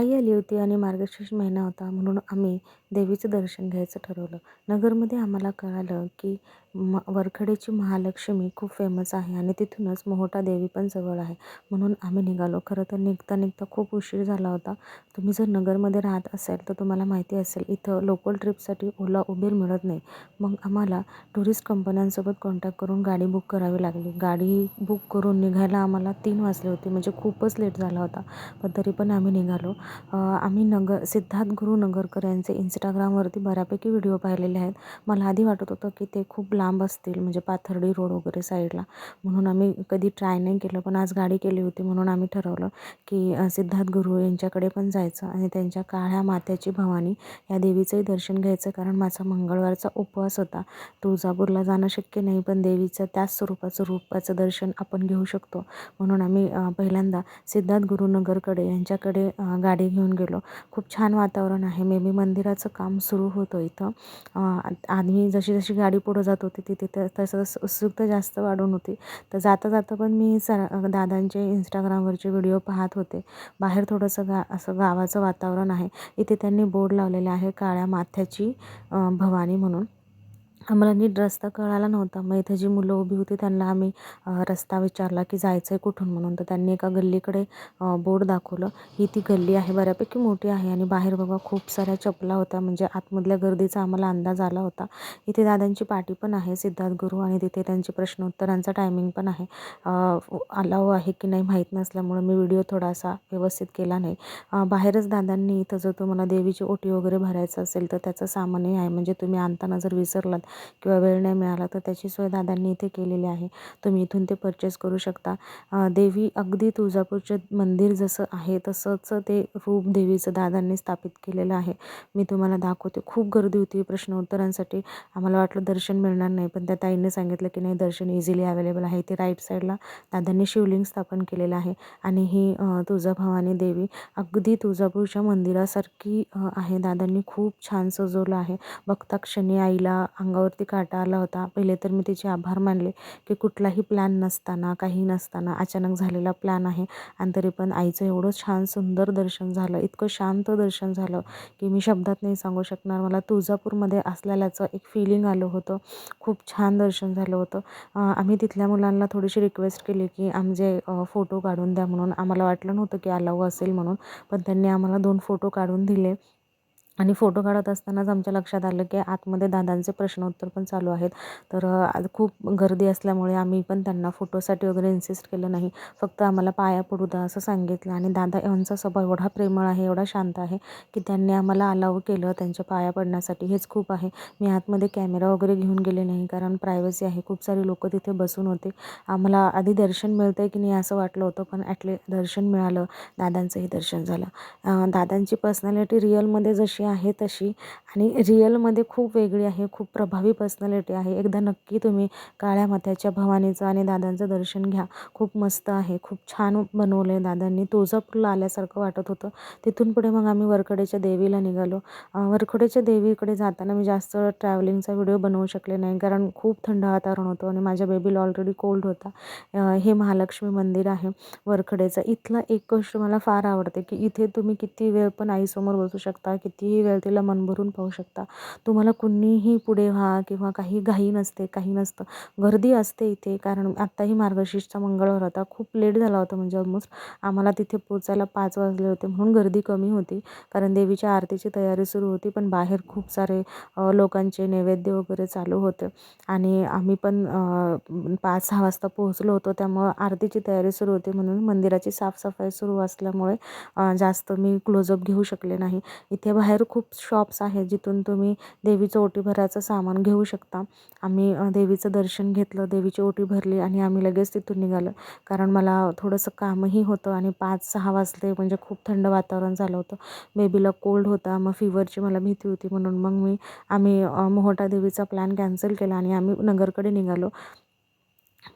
आई आली होती आणि मार्गशीर्ष महिना होता म्हणून आम्ही देवीचं दर्शन घ्यायचं ठरवलं. नगरमध्ये आम्हाला कळालं की म वरखडेची महालक्ष्मी खूप फेमस आहे आणि तिथूनच मोहटा देवी पण जवळ आहे. म्हणून आम्ही निघालो. खरं तर निघता निघता खूप उशीर झाला होता. तुम्ही जर नगरमध्ये राहत असाल तर तुम्हाला माहिती असेल इथं लोकल ट्रिपसाठी ओला उबेर मिळत नाही. मग आम्हाला टुरिस्ट कंपन्यांसोबत कॉन्टॅक्ट करून गाडी बुक करावी लागली. गाडी बुक करून निघायला आम्हाला तीन वाजले होते म्हणजे खूपच लेट झाला होता. पण तरी पण आम्ही निघालो. आम्ही नगर सिद्धार्थ गुरु नगरकर यांचे इंस्टाग्रामवरती बऱ्यापैकी व्हिडिओ पाहिलेले आहेत. मला आधी वाटत होतं की ते खूप लांब असतील म्हणजे पाथर्डी रोड वगैरे साईडला. म्हणून आम्ही कधी ट्राय नाही केलं पण आज गाडी केली होती म्हणून आम्ही ठरवलं की सिद्धार्थ गुरु यांच्याकडे पण जायचं आणि त्यांच्या काळ्या मात्याची भवानी या देवीचंही दर्शन घ्यायचं. कारण माझा मंगळवारचा उपवास होता. तुळजापूरला जाणं शक्य नाही पण देवीचं त्याच स्वरूपाचं रूपाचं दर्शन आपण घेऊ शकतो. म्हणून आम्ही पहिल्यांदा सिद्धार्थ गुरुनगरकडे यांच्याकडे गाडी घेऊन गेलो. खूप छान वातावरण आहे. मे बी मंदिराचं काम सुरू होतं इथं. आम्ही जशी जशी गाडी पुढं जात होती तिथे तर तसं उत्सुकता जास्त वाढून होती. तर जाता जाता पण मी सर दादांचे इंस्टाग्रामवरचे व्हिडिओ पाहत होते. बाहेर थोडंसं गा असं गावाचं वातावरण आहे. इथे त्यांनी बोर्ड लावलेले आहे काळ्या माथ्याची भवानी म्हणून. आम्हाला नीट रस्ता कळाला नव्हता. मग इथे जी मुलं उभी होती त्यांना आम्ही रस्ता विचारला की जायचं आहे कुठून म्हणून. तर त्यांनी एका गल्लीकडे बोर्ड दाखवलं. ही ती गल्ली आहे बऱ्यापैकी मोठी आहे आणि बाहेर बघा खूप साऱ्या चपला होत्या. म्हणजे आतमधल्या गर्दीचा आम्हाला अंदाज आला होता. इथे दादांची पाटी पण आहे सिद्धार्थ गुरु आणि तिथे त्यांचे प्रश्नोत्तरांचा टायमिंग पण आहे. अलाव आहे की नाही माहीत नसल्यामुळं मी व्हिडिओ थोडासा व्यवस्थित केला नाही. बाहेरच दादांनी इथं जर तुम्हाला देवीची ओटी वगैरे भरायचं असेल तर त्याचं सामानही आहे. म्हणजे तुम्ही आणताना जर विसरलात किंवा वेळ नाही मिळाला तर त्याची सोय दादांनी इथे केलेली आहे. तुम्ही इथून ते परचेस करू शकता. देवी अगदी तुळजापूरचे मंदिर जसं आहे तसंच ते रूप देवीचं दादांनी स्थापित केलेलं आहे. मी तुम्हाला दाखवते. खूप गर्दी होती प्रश्न उत्तरांसाठी आम्हाला वाटलं दर्शन मिळणार नाही पण त्या ताईंनी सांगितलं की नाही दर्शन इझिली अवेलेबल आहे. ते राईट साईडला दादांनी शिवलिंग स्थापन केलेलं आहे. आणि ही तुळजाभवानी देवी अगदी तुळजापूरच्या मंदिरासारखी आहे. दादांनी खूप छान सजवलं आहे. बघता क्षणी आईला अंगावर माझ्यावरती काटा आला होता. पहिले तर मी तिचे आभार मानले की कुठलाही प्लॅन नसताना काही नसताना अचानक झालेला प्लॅन आहे. आणि तरी पण आईचं एवढं छान सुंदर दर्शन झालं इतकं शांत दर्शन झालं की मी शब्दात नाही सांगू शकणार. मला तुळजापूरमध्ये असलेल्याचं एक फिलिंग आलं होतं. खूप छान दर्शन झालं होतं. आम्ही तिथल्या मुलांना थोडीशी रिक्वेस्ट केली की आमचे फोटो काढून द्या म्हणून. आम्हाला वाटलं नव्हतं की अलाव असेल म्हणून. पण त्यांनी आम्हाला दोन फोटो काढून दिले. आणि फोटो काढत असतानाच आमच्या लक्षात आलं की आतमध्ये दादांचे प्रश्नोत्तर पण चालू आहेत. तर खूप गर्दी असल्यामुळे आम्ही पण त्यांना फोटोसाठी वगैरे इन्सिस्ट केलं नाही. फक्त आम्हाला पाया पडू द्या असं सांगितलं आणि दादा यांचा स्वभाव एवढा प्रेमळ आहे एवढा शांत आहे की त्यांनी आम्हाला अलाव केलं त्यांच्या पाया पडण्यासाठी. हेच खूप आहे. मी आतमध्ये कॅमेरा वगैरे घेऊन गेले नाही कारण प्रायव्हसी आहे. खूप सारी लोकं तिथे बसून होते. आम्हाला आधी दर्शन मिळतं आहे की नाही असं वाटलं होतं पण ॲटली दर्शन मिळालं. दादांचंही दर्शन झालं. दादांची पर्सनॅलिटी रिअलमध्ये जशी आहे तशी. आणि रिअलमध्ये खूप वेगळी आहे खूप प्रभावी पर्सनॅलिटी आहे. एकदा नक्की तुम्ही काळ्या माथ्याच्या भवानीचं आणि दादांचं दर्शन घ्या. खूप मस्त आहे खूप छान बनवलं आहे दादांनी. तुळजापूरला आल्यासारखं वाटत होतं. तिथून पुढे मग आम्ही वरखडेच्या देवीला निघालो. वरखडेच्या देवीकडे जाताना मी जास्त ट्रॅव्हलिंगचा व्हिडिओ बनवू शकले नाही कारण खूप थंड वातावरण होतं आणि माझ्या बेबीला ऑलरेडी कोल्ड होता. हे महालक्ष्मी मंदिर आहे वरखडेचं. इथलं एक गोष्ट मला फार आवडते की इथे तुम्ही किती वेळ पण आईसमोर बसू शकता कितीही वेळ तिला मन भरून पाहू शकता. तुम्हाला कुणीही पुढे व्हा किंवा काही घाई नसते काही नसतं. गर्दी असते इथे कारण आत्ताही मार्गशीर्षचा मंगळवार होता. खूप लेट झाला होता म्हणजे ऑलमोस्ट आम्हाला तिथे पोचायला पाच वाजले होते म्हणून गर्दी कमी होती. कारण देवीच्या आरतीची तयारी सुरू होती पण बाहेर खूप सारे लोकांचे नैवेद्य वगैरे चालू होते. आणि आम्ही पण पाच सहा वाजता पोहोचलो होतो. त्यामुळं आरतीची तयारी सुरू होती म्हणून मंदिराची साफसफाई सुरू असल्यामुळे जास्त मी क्लोजअप घेऊ शकले नाही. इथे बाहेर खूप शॉप्स आहेत जिथून तुम्ही देवीचं ओटी भरायचं सामान घेऊ शकता. आम्ही देवीचं दर्शन घेतलं देवीची ओटी भरली आणि आम्ही लगेच तिथून निघालो. कारण मला थोडंसं कामही होतं आणि पाच सहा वाजले म्हणजे खूप थंड वातावरण झालं होतं. बेबीला कोल्ड होता मग फिवरची मला भीती होती म्हणून मग मी आम्ही मोहटा देवीचा प्लॅन कॅन्सल केला आणि आम्ही नगरकडे निघालो.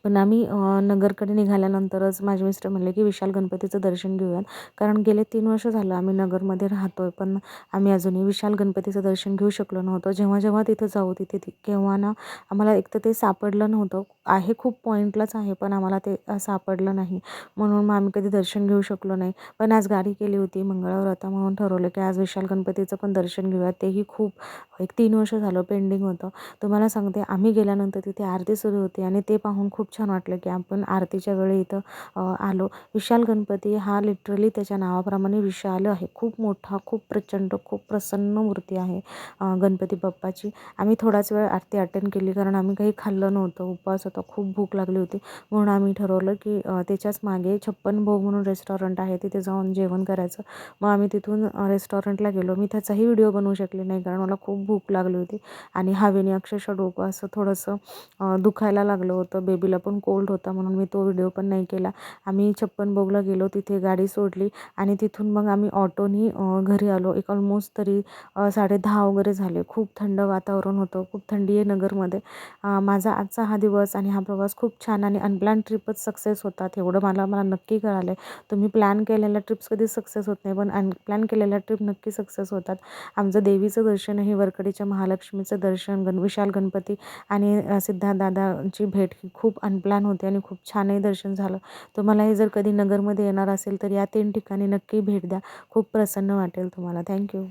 पण आम्ही नगरकडे निघाल्यानंतरच माझे मिस्टर म्हणले की विशाल गणपतीचं दर्शन घेऊयात. कारण गेले तीन वर्ष झालं आम्ही नगरमध्ये राहतो आहे पण आम्ही अजूनही विशाल गणपतीचं दर्शन घेऊ शकलो नव्हतो. जेव्हा जेव्हा तिथं जाऊ तिथे ती केव्हा ना आम्हाला एक तर ते सापडलं नव्हतं. आहे खूप पॉईंटलाच आहे पण आम्हाला ते सापडलं नाही. म्हणून मग आम्ही कधी दर्शन घेऊ शकलो नाही. पण आज गाडी केली होती मंगळवार होता म्हणून ठरवलं की आज विशाल गणपतीचं पण दर्शन घेऊयात. तेही खूप एक तीन वर्ष झालं पेंडिंग होतं. तुम्हाला सांगते आम्ही गेल्यानंतर तिथे आरती सुरू होती आणि ते पाहून खूप छान वाटलं की आपण आरतीच्या वेळी इथं आलो. विशाल गणपती हा लिटरली त्याच्या नावाप्रमाणे विशाल आहे. खूप मोठा खूप प्रचंड खूप प्रसन्न मूर्ती आहे गणपती बाप्पाची. आम्ही थोडाच वेळ आरती अटेंड केली कारण आम्ही काही खाल्लं नव्हतं. उपवास होता. खूप भूक लागली होती. म्हणून आम्ही ठरवलं की त्याच्याच मागे छप्पन भोग म्हणून रेस्टॉरंट आहे. तिथे जाऊन जेवण करायचं. मग आम्ही तिथून रेस्टॉरंटला गेलो. मी त्याचाही व्हिडिओ बनवू शकले नाही कारण मला खूप भूक लागली होती. आणि हवेने अक्षरशः डोकं असं थोडंसं दुखायला लागलं होतं. बेबी बेबीला पण कोल्ड होता म्हणून मी तो व्हिडिओ पण नाही केला. आम्ही छप्पन बोगला गेलो तिथे गाडी सोडली आणि तिथून मग आम्ही ऑटोनी घरी आलो. एक ऑलमोस्ट तरी साडे दहा वगैरे झाले. खूप थंड वातावरण होतं. खूप थंडी आहे नगरमध्ये. माझा आजचा हा दिवस आणि हा प्रवास खूप छान आणि अनप्लॅन ट्रिपच सक्सेस होतात एवढं मला मला नक्की कळालं आहे तुम्ही प्लॅन केलेल्या ट्रिप्स कधी सक्सेस होत नाही पण अनप्लॅन केलेल्या ट्रिप नक्की सक्सेस होतात. आमचं देवीचं दर्शनही वरकडीच्या महालक्ष्मीचं दर्शन गण विशाल गणपती आणि सिद्धार्थदादांची भेट ही खूप खूप अनप्लॅन होते आणि खूप छानही दर्शन झालं. तुम्हालाही जर कधी नगरमध्ये येणार असेल तर या तीन ठिकाणी नक्की भेट द्या. खूप प्रसन्न वाटेल तुम्हाला. थँक्यू